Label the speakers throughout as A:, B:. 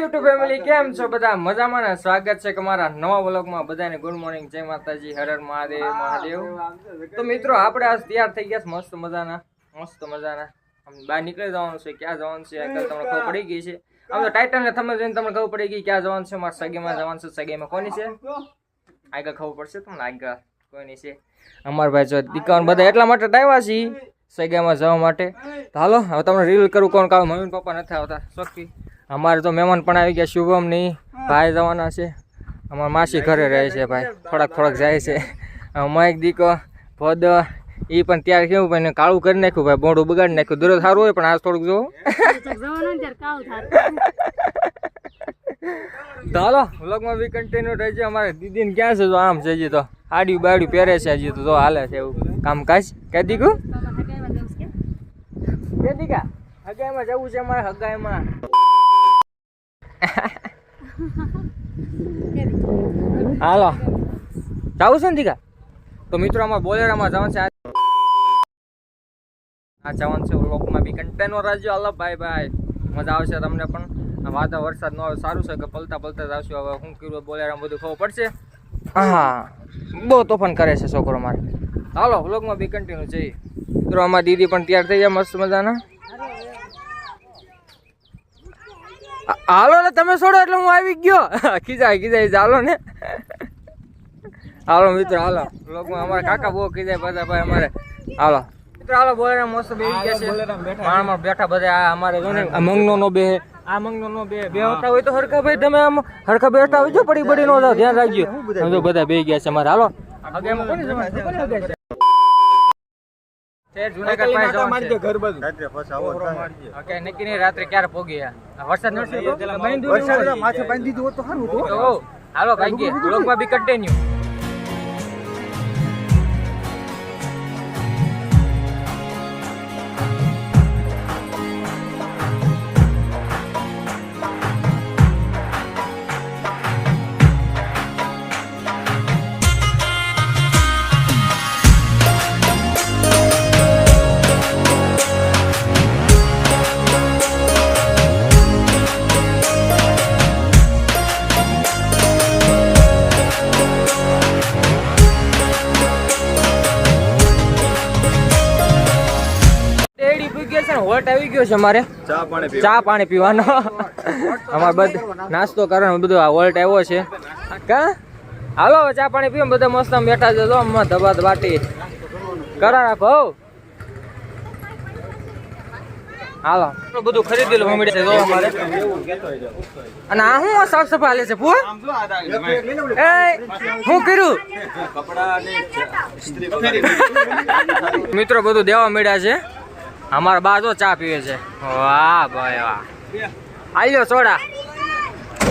A: YouTube family કેમ છો બધા? મજામાં ને? સ્વાગત છે તમારા નવા વ્લોગમાં. બધાને ગુડ મોર્નિંગ જય માતાજી. હર હર મહાદેવ મહાદેવ. તો મિત્રો આપણે આજ તૈયાર થઈ ગયા છે. મસ્ત મજાના. મસ્ત મજાના. આમ બહાર નીકળી જવાનું છે. ક્યાં જવાનું છે? આગળ તમને ખબર પડી ગઈ છે. આમ તો ટાઇટન ને તમે જોઈને તમને ખબર પડી ગઈ ક્યાં જવાનું છે. મારા સગીમાં જવાનું છે. સગીમાં કોની છે? આગળ ખબર પડશે તમને. આગળ કોઈની છે? અમારા ભાઈ જો દીકરાને બધા એટલા માટે આવ્યા છીએ. સગામાં જવા માટે. તો હાલો હવે તમને રીલ કરું કોણ કામ મમ્મી પપ્પા નથી આવતા. શોખી અમારે તો મહેમાન પણ આવી ગયા શુભમની ભાઈ જવાના છે. અમારા માસી ઘરે રહે છે ભાઈ. થોડાક થોડાક જાય છે. મયક દીકો ભદ એ પણ ત્યારે કેવું ભાઈ કાળું કરી નાખ્યું ભાઈ બોડું બગાડી નાખ્યું. દૂર સારું હોય પણ આજ થોડુંક જોવું ચાલો વ્લોગમાં બી કન્ટિન્યુ છે અમારે દીદીને ક્યાં છે તો આમ છે હજી તો. આડ્યું બાડ્યું પહેરે છે હજી તો હાલે છે એવું. કામકાજ કહી દીકું? કે દીકા? હગાઈમાં જવું છે અમારે હગાઈમાં હાલો. જવું છે ને દીકા? તો મિત્રો, આમાં બોલેરામાં જવાનું છે. આ જવાનું છે લોકમાં બી. કન્ટેનર રાજ્યો હાલો ભાઈ ભાઈ મજા આવશે તમને પણ. વાતા વરસાદ ન સારું છે કે પલતા પલતા જ આવશું. હવે શું કર્યું બોલેરામાં બધું ખબર પડશે? હા બહુ તોફાન કરે છે છોકરો મારે. હાલો, વ્લોગમાં બી કન્ટિન્યુ જઈએ મિત્રો, આમાં દીદી પણ તૈયાર થઈ જાય, મસ્ત મજાના આ- હાલો ને તમે છોડો એટલે હું આવી ગયો. ખીજાય ખીજાય ચાલો ને. હાલો મિત્રો હાલો. લોકો અમારા કાકા બહુ ખીજાય બધા ભાઈ અમારે. હાલો. મિત્રો હાલો બોલે મસ્ત બેસી ગયા છે. માણમાં બેઠા બધા આ અમારે જો ને મંગનો નો બે. આ મંગનો નો બે. બે હોતા હોય તો હરખા ભાઈ તમે આમ હરખા બેઠા હોય જો પડી પડી નો ધ્યાન રાખજો. બધા ગયા છે અમારે. હાલો. કોની કોની હગાઈ છે? છે જુનાગઢ પાસે જવાનું છે. ઓકે નક્કી નહીં રાત્રે ક્યારે પોગી વરસાદ નથી હાલો ભાઈ બ્લોગમાં બી કન્ટિન્યુ ગયો છે મારે
B: ચા પાણી
A: પીવાનો. અમારે બધું નાસ્તો કરવાનો બધું આ વોલ્ટ આવ્યો છે. કા? હાલો ચા પાણી પીવો બધા મસ્ત આમ બેઠા છે જો આમાં ધબા બાટી. કરા રાખો હો. હાલો. બધું ખરીદી લો મમ્મી છે જો અમારે. અને આ હું સાફ સફા હાલે છે પુઆ એ હું કર્યું? મિત્રો બધું દેવા મળ્યા છે. અમારા બા તો ચા પીવે છે. વાહ ભાઈ વાહ. આલ્યો સોડા.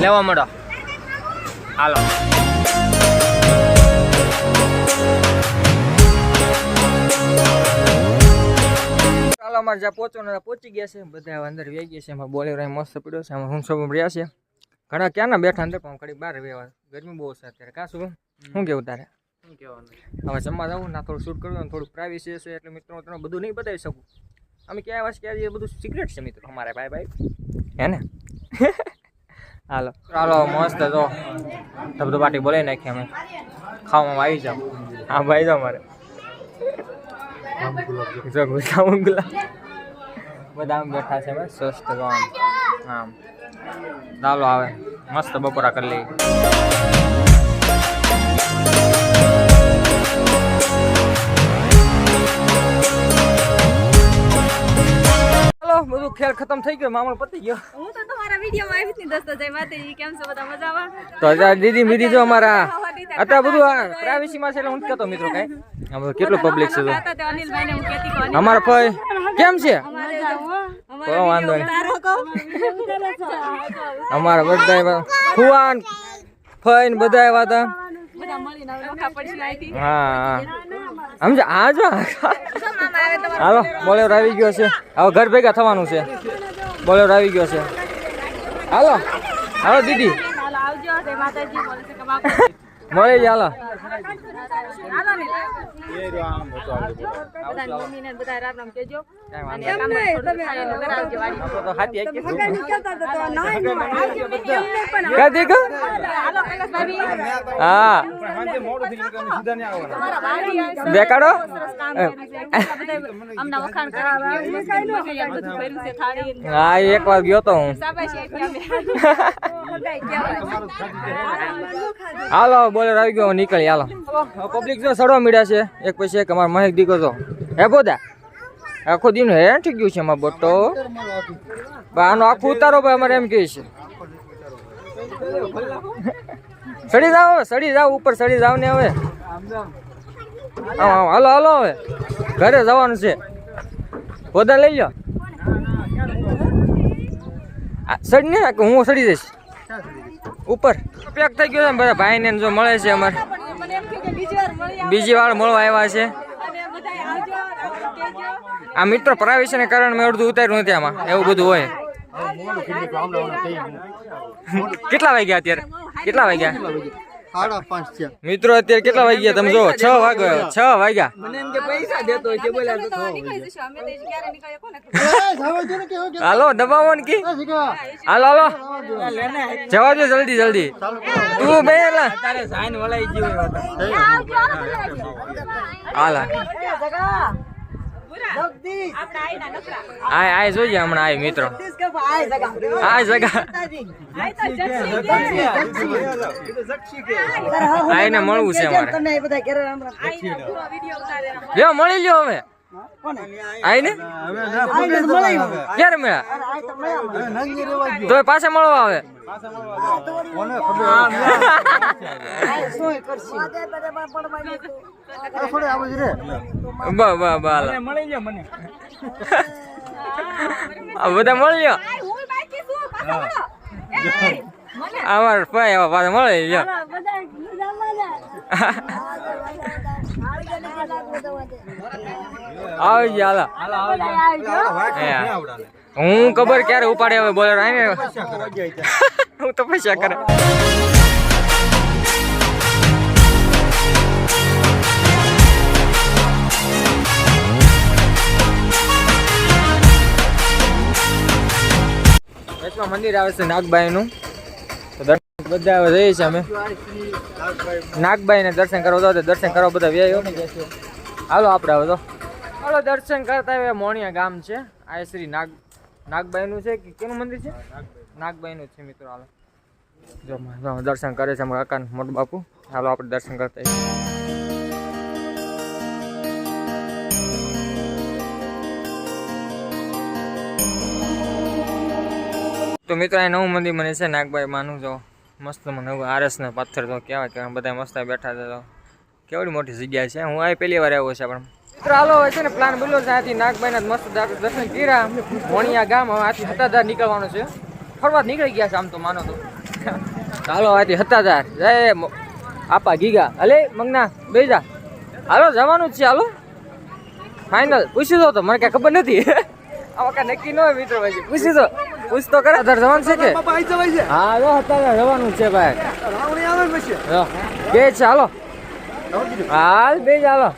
A: લેવા મળો હાલો. ચાલો અમારે જ્યાં પહોંચવાના પહોંચી ગયા છે. બધા અંદર વહી ગયા છે. એમાં બોલેરો મસ્ત પડ્યો છે. એમાં હું સબ રહ્યા છે ઘણા ક્યાંના બેઠા અંદર પણ ઘડી બહાર વ્યવહાર ગરમી બહુ છે અત્યારે. કાં શું? શું કેવું તારે? હવે જમવા જવું ના થોડું શૂટ કરવું થોડું પ્રાઇવેસી હશે એટલે મિત્રો બધું નહીં બતાવી શકું. અમે ક્યાં આવ્યા છે એ બધું સિક્રેટ છે મિત્રો અમારે. ભાઈ ભાઈ હે ને? હાલો. ચાલો મસ્ત તો. ધબધો પાટી બોલાવી નાખી અમે. ખાવામાં આવી જાવ હા ભાઈ જાઓ મારે. જો ગુલાબ ગુલાબ બધા આમ બેઠા છે સ્વસ્થ જો આમ. આમ. ચાલો આવે. મસ્ત બપોરા કરી લઈએ. ખેલ ખતમ થઈ ગયો મામલો પતી ગયો.
C: હું તો તમારા વિડીયોમાં આવી હતી દોસ્તો જય માતાજી કેમ છો બધા મજામાં?
A: તો દીદી મીધી જો અમારા અત્યારે બધું આ પ્રાઇવેસી માં છે એટલે હું કહેતો મિત્રો કઈ. અમારો કેટલું પબ્લિક છે અમારા ભાઈ કેમ છે? વાંધો નહીં. અમારા બધા ખુવાન ફઈન બધા એવા હતા હા સમજ જો
C: તમારે?
A: હાલો બોલેરો આવી ગયો છે. હવે ઘર ભેગા થવાનું છે. બોલેરો આવી ગયો છે. હાલો. હાલો દીદી.
C: જય
A: મળી
C: કૈલાસભાઈ.
A: હા દેખાડો. હા એક વાર ગયો તો હું. હાલો બોલેરો આવી ગયો નીકળી, હાલો. પબ્લિક જો સડવા મળ્યા છે, એક પછી એક અમારો મહેક દીકરો તો. હે બોદા આખો દિન હેરાન થઈ ગયું છે અમારો બોટો આનો આખું ઉતારો ભાઈ અમારે એમ કહે છે. સડી જાવ સડી જાવ ઉપર સડી જાવ ને હવે. હાલો હાલો હવે. ઘરે જવાનું છે. બોદા લઈ લો સડી ને હું સડી જઈશ. ઉપર. પેક થઈ ગયો છે ને બધા ભાઈને ને જો મળે છે અમારે.
C: બીજી વાર
A: મળવા આવ્યા છે. આ મિત્રો પ્રાઇવેસીને કારણે મેં અડધું ઉતાર્યું નથી આમાં. એવું બધું હોય. કેટલા વાગ્યા અત્યારે? કેટલા વાગ્યા?
B: સાડા પાંચ છે
A: મિત્રો અત્યારે કેટલા વાગ્યા? તમે જો છ વાગ્યા છ વાગ્યા.
C: મને એમ કે પૈસા દેતો હોય ક્યારે બોલ્યા કોને
A: હાલો દબાવો ને કી. હાલો હાલો. જવા દો જલ્દી જલ્દી. તું બે એલા
C: આવજો, હાલો બધા આવજો.
A: હાલ. આય આય જોઈએ હમણાં આય મિત્રો. આય જગા.
C: આઈ તો જક્ષી કે.
A: આયને મળવું છે અમારે. મળી લ્યો હવે. ક્યારે મળ્યા? તો પાછા મળવા આવે? બ બ બ હાલો. બધા મળી લ્યો.
C: આઈ હું બાકી છું. પાછા વળો. એય, મને.
A: અમાર ભાઈ પાછા મળી આવી ગયા હાલો હું. ખબર ક્યારે ઉપાડે હવે બોલર આવીને હું તપસ્યા કરે વચમાં મંદિર આવે છે નાગબાઈનું? બધા જઈએ છીએ અમે. નાગબાઈને દર્શન કરવા તો દર્શન કરવા બધા વ્યાયો હાલો આપણે હવે તો. હાલો દર્શન કરતા હવે મોણિયા ગામ છે. આ શ્રી નાગ નાગબાઈનું છે કે કેનું મંદિર છે? નાગબાઈનું છે મિત્રો હાલો. જો દર્શન કરે છે અમારા કાકા મોટ બાપુ. હાલો આપણે દર્શન કરતા આવીએ. તો મિત્રો આ નવું મંદિર મને છે નાગભાઈ માનું. જો મસ્ત નવું આરસ ને પથ્થર તો કહેવાય કે બધા મસ્ત બેઠા હતા તો કેવડી મોટી જગ્યા છે? હું આ પહેલી વાર આવ્યો છે પણ. મિત્રો હાલો હોય છે ને પ્લાન બોલ્યો છે. આથી નાગબાઈના મસ્ત દર- દર્શન કર્યા. મોણિયા ગામ હવે આથી હતાધાર નીકળવાનું છે. ફરવા જ નીકળી ગયા છે આમ તો માનો તો. હાલો આથી હતાધાર. જય આપા ગીગા. હલે મંગના બેજા. હાલો જવાનું જ છે હાલો. ફાઇનલ પૂછી દો તો મને કઈ ખબર નથી. આ કઈ નક્કી ન હોય મિત્રો ભાઈ પૂછી દો. પૂછ તો કરે અધાર જવાનું છે કે? હા જો અત્યારે જવાનું છે ભાઈ. કે બે છે હાલો. હાલ, બે જ હાલો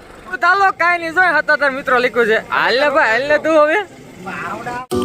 A: ચાલો, કાંઈ નહીં. જોઈ હતા તાર મિત્રો લીખું છે. હાલ ને ભાઈ, હાલ ને તું હવે.